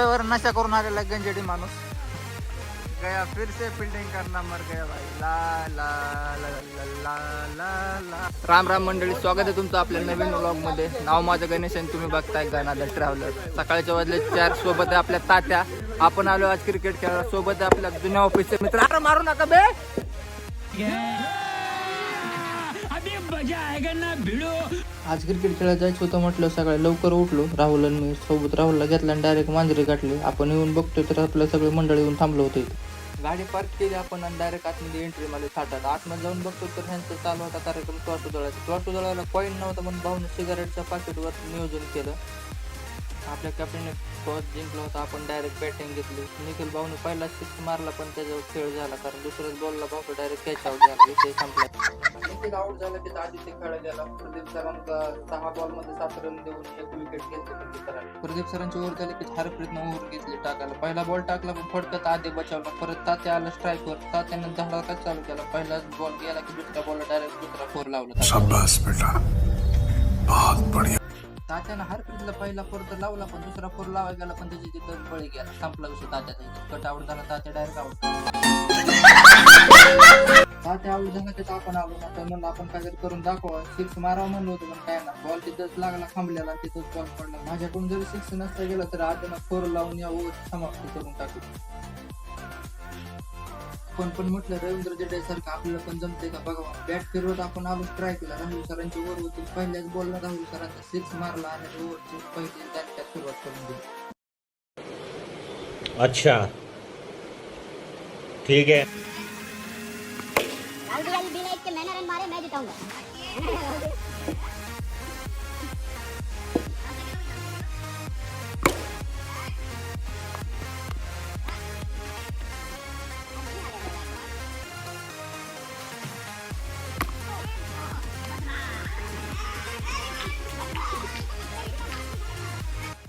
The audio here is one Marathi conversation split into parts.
गोव्यावर नशा करून आलेला गंजेडी माणूस. गया फिर से फील्डिंग करना मर गया भाई. ला ला ला ला ला ला ला. राम राम मंडळी स्वागत आहे तुमचं आपल्या नवीन व्लॉगमध्ये नाव माझं गणेश आणि तुम्ही बघताय गाणादा ट्रॅव्हलर सकाळच्या वाजले चार सोबत आहे आपल्या तात्या. आपण आलो आज क्रिकेट खेळायला. सोबत आहे आपल्या जुन्या ऑफिसचे मित्र. अरे मारू नका बे! आज क्रिकेट खेळायला जायचं होतं म्हटलं सकाळी लवकर उठलो. राहुल आणि मी सोबत राहुलला घेतला आणि डायरेक्ट मांजरी गाठली. आपण येऊन बघतोय तर आपल्या सगळे मंडळी येऊन थांबलो होते गाडी पार्क केली आपण आणि डायरेक्ट आतमध्ये एंट्री मध्ये थाटात. आतमध्ये जाऊन बघतो तर ह्यांचं चालू होता कार्यक्रम. टॉटू दळायचा टॉटू दळायला कॉईन नव्हता म्हणून भाऊन सिगारेटच्या पाकिटवर नियोजन केलं. आपल्या कॅप्टनने टॉस जिंकला होता. आपण डायरेक्ट बॅटिंग घेतली. निखिल भाऊने पहिला सिक्स मारला पण त्याच्यावर खेळ झाला. कारण दुसऱ्याच बॉलला भाऊ डायरेक्ट कॅच आउट झाला. विषय संपला. निखिल आउट झाला की आदित्य खेळ गेला प्रदीप सरांचा सहा बॉल मध्ये सात रन देऊन एक विकेट घेतली प्रदीप सरांनी. प्रदीप सरांची ओव्हर झाली की हरप्रीतनं ओव्हर घेतली टाकायला. पहिला बॉल टाकला पण फटकत आधी बचावला. परत तात्या आलं स्ट्राईकवर तात्यानं धडाकाच चालू केला? पहिलाच बॉल गेला की दुसऱ्या बॉलला डायरेक्ट दुसरा फोर लावला. शाबाश बेटा. बहुत बढ़िया. तात्यानं हरकतला पहिला फोर तर लावला पण दुसरा फोर लावायला गेला पण त्याची तिथं बळी गेला. संपला विषय तात्याचा कट आउट झाला Tatya direct out Tatya out झाला त्याचा आपण आलो ना तर म्हणलं आपण काहीतरी करून दाखवा. सिक्स मारावं म्हणलं होतं पण काय ना. बॉल तिथंच लागला थांबलेला तिथंच बॉल पडला. माझ्याकडून जर सिक्स नसता गेला तर आता फोर लावून या ओव्हर समाप्त करून टाकू. पण पण म्हटलं रवींद्र जडेजा सारखं आपल्याला पण जमते का? बघा बॅट फिरवत आपण आलो स्ट्राईकला राहुल सरांची ओव्हर होती. पहिल्याच बॉलला राहुल सरांचा सिक्स मारला आणि ओव्हरची पहिली त्यात सुरुवात करून दिली. अच्छा. ठीक है राहुल बिना एक मैंने रन मारे मैं जिताऊँगा.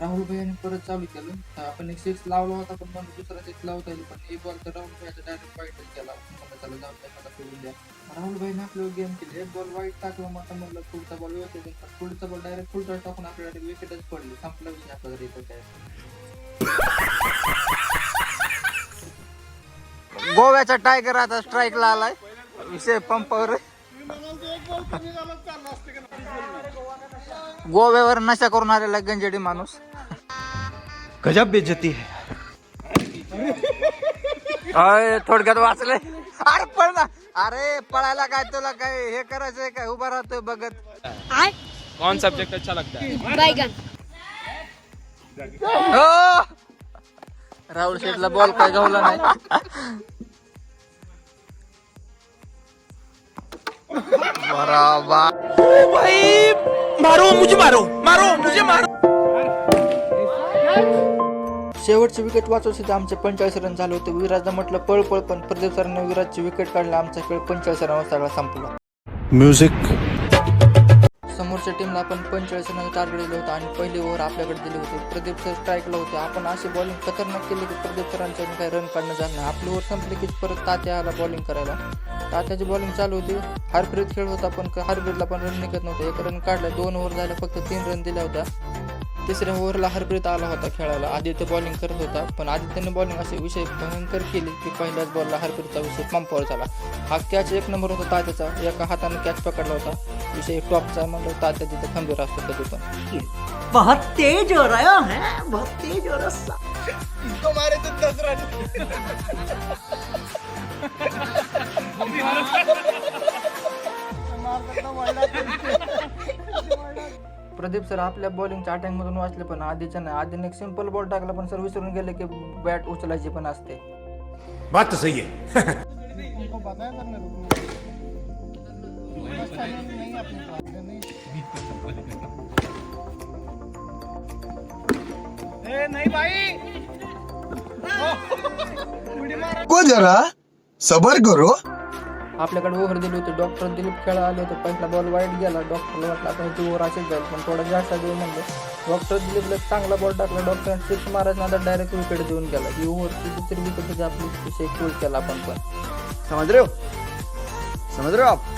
राहुल भैयाने परत चालू केलं. आपण एक सिक्स लावला होता पण मला दुसरा सिक्स लावता येईल. पण एक बॉल तर राहुल भैयाचा डायरेक्ट वाईटच केला. त्याला जाऊन द्या मला सोडून द्या राहुल भाईने आपल्याला गेम केली. एक बॉल वाईट टाकला मग आता म्हणलं पुढचा बॉल व्यवस्थित. पुढचा बॉल डायरेक्ट फुलटा टाकून आपल्याला विकेटच पडली. संपला विषय आपला काय. गोव्याचा टायगर आता स्ट्राईकला आलाय. विषय पंपावर गोव्यावर नशा करून आलेला गंजेडी माणूस. गजब बेइज्जती है. अय थोडक्यात वाचले अरे पळ ना. अरे पळायला काय तुला काय हे करायचंय काय उभा राहतोय बघत. कौन सब्जेक्ट अच्छा लगता है. बैगन हो. राहुल शेठला बॉल काय गावला नाही. बराबर भाई मारो मुझे मारो मारो मुझे मारो। शेवटची विकेट वाचवण्यासाठी आमचे पंचेचाळीस रन झाले होते. विराजनं म्हटलं पळ पळ पण प्रदीप सरांनी विराजची विकेट काढली. आमचा खेळ पंचेचाळीस रनावर सगळा संपला. म्यूजिक समोरच्या टीमला आपण पंचेचाळीस रनाचं टार्गेट दिलं होतं आणि पहिली ओव्हर आपल्याकडे दिले होते. प्रदीप सर स्ट्राईकला होते. आपण अशी बॉलिंग खतरनाक केली की प्रदीप सरांच्या काही रन काढणं झालं नाही. आपली ओव्हर संपली की परत तात्या आला बॉलिंग करायला. तात्याची बॉलिंग चालू होती. हरप्रीत खेळ होता पण हरप्रीतला पण रन निघत नव्हते. एक रन काढला. दोन ओव्हर झाल्या फक्त तीन रन दिल्या होत्या. तिसऱ्या ओव्हरला हरप्रीत आला होता खेळायला. आदित्य बॉलिंग करत होता. पण आदित्यने बॉलिंग असे विषय भयंकर केली की पहिल्याच बॉलला हरप्रीतचा विषय पंपावर झाला. हा कॅच एक नंबर होता तात्याचा. एका हाताने कॅच पकडला होता. विषय टॉपचा म्हणलं तात्या तिथे खंबीर असतो कधी पण बहुत तेज हो रहा है बहुत तेज हो रहा तुम्हारे तो दस रन। प्रदीप सर आपल्या बॉलिंगच्या अटॅक मधून वाचले पण आधीच्या नाही आधीने एक सिंपल बॉल टाकला पण सर विसरून गेले की बॅट उचलायची पण असते. बात तो सही है। को जरा सबर करो। आपल्याकडे ओव्हर दिली होती डॉक्टर दिलीप खेळा आले होते पहिला बॉल वाईट गेला डॉक्टरला वाटलं आता ह्याची ओव्हर असेच जाईल पण थोडा जास्त देऊ म्हणलं. डॉक्टर दिलीपला चांगला बॉल टाकला डॉक्टर सिक्स मारायचा नंतर डायरेक्ट विकेट देऊन गेला. ही ओव्हरची दुसरी विकेट आपली विषय क्लोज केला आपण पण. समझ रहे हो? समझ रहे हो आप?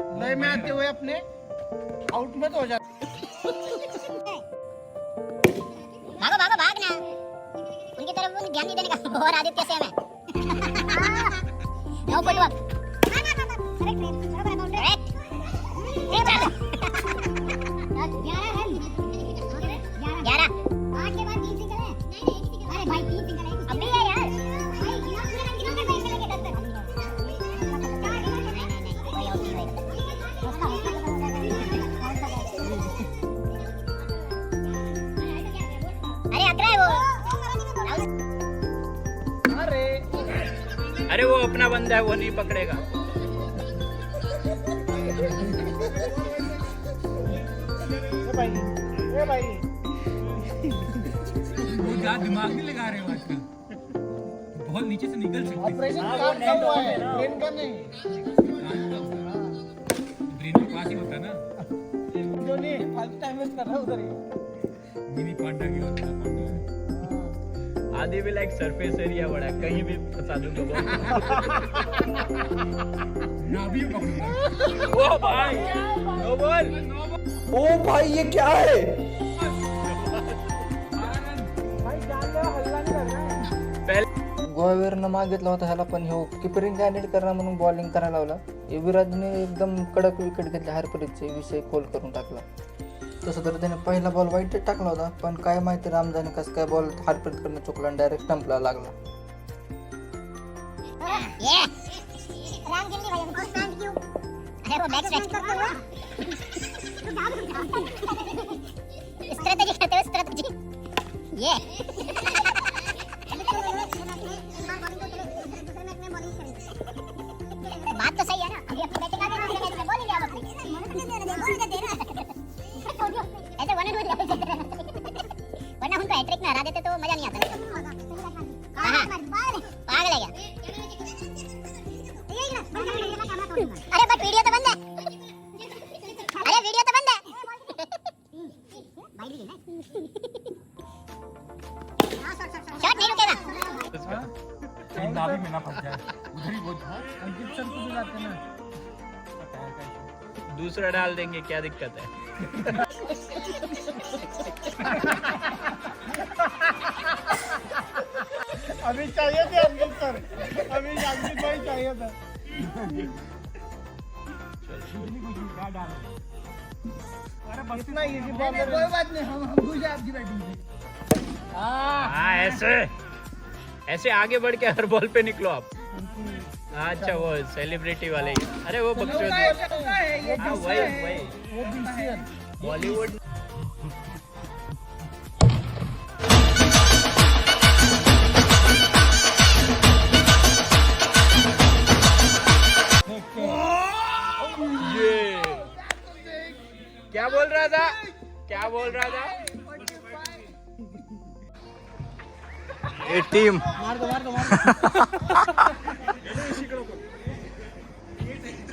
लय में आते हुए अपने आउट में तो हो जाते। भागो भागो भागना उनकी तरफ़ वो ध्यान नहीं देने का। और आदित्य सेम है नो फुट वर्क ग्यारह अपना बंदा है वो नहीं पकड़ेगा। दिमाग नहीं लगा रहे हो आजकल बहुत नीचे से निकल सकते ऑपरेशन हुआ है। ब्रेन का नहीं ब्रेन के पास ही होता ना। जो नहीं फालतू टाइम वेस्ट कर रहा है उधर ही। मिनी पांडा की होता आधी भी लाइक सरफेस एरिया बड़ा है, कहीं भी फंसा दूंगा ना वो भाई नो बॉल। ओ भाई ये क्या है? गोव्यावरनं मागितला होता ह्याला पण ह्यो किपरिंग कॅन्डिडेट करणार म्हणून बॉलिंग करायला लावला. हे विराजने एकदम कडक विकेट घेतले हरपरीतचे विषय खोल करून टाकला. तसं तर त्याने पहिला बॉल वाईट टाकला होता पण काय माहिती रामजाने कसं काय बॉल हरपरीत करणं चुकला आणि डायरेक्ट स्टंपला लागला. ये अरे बट वीडियो तो बंद है। अरे वीडियो तो बंद है। शॉट नहीं रुकेगा। कहीं नाभि में ना फंस जाए। उधर ही बहुत अंकित सर को बुलाते ना। दूसरा डाल देंगे क्या दिक्कत है? अभी चाहिए थे अंकित सर। अभी अंकित भाई चाहिए था। इतना इजी बॉल कोई बात नहीं हम हम घुस आपकी बैटिंग हाँ। ऐसे। ऐसे आगे बढ़ के हर बॉल पे निकलो आप। अच्छा वो सेलिब्रिटी वाले। अरे वो हाँ बीसीएल बॉलीवुड टीम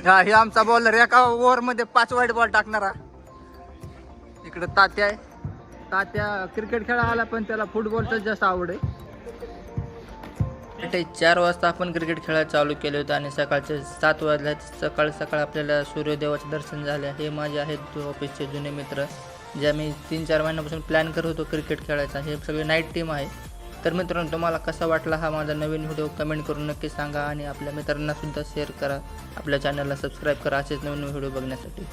हा हे आमचा बॉलर एका ओव्हरमध्ये पाच वाईट बॉल टाकणारा. इकडे तात्या आहे. तात्या क्रिकेट खेळा आला पण त्याला फुटबॉलच जास्त आवड आहे. चार वाजता आपण क्रिकेट खेळायला चालू केले होते आणि सकाळचे सात वाजल्या सकाळ सकाळ आपल्याला सूर्यदेवाचे दर्शन झाले. हे माझे आहेत ऑफिसचे जुने मित्र. जे आम्ही तीन चार महिन्यापासून प्लॅन करत होतो क्रिकेट खेळायचा. हे सगळे नाईट टीम आहे. तर मित्रांनो तुम्हाला कसा वाटला हा माझा नवीन व्हिडिओ कमेंट करून नक्की सांगा आणि आपल्या मित्रांनासुद्धा शेअर करा. आपल्या चॅनलला सबस्क्राईब करा असेच नवीन व्हिडिओ बघण्यासाठी.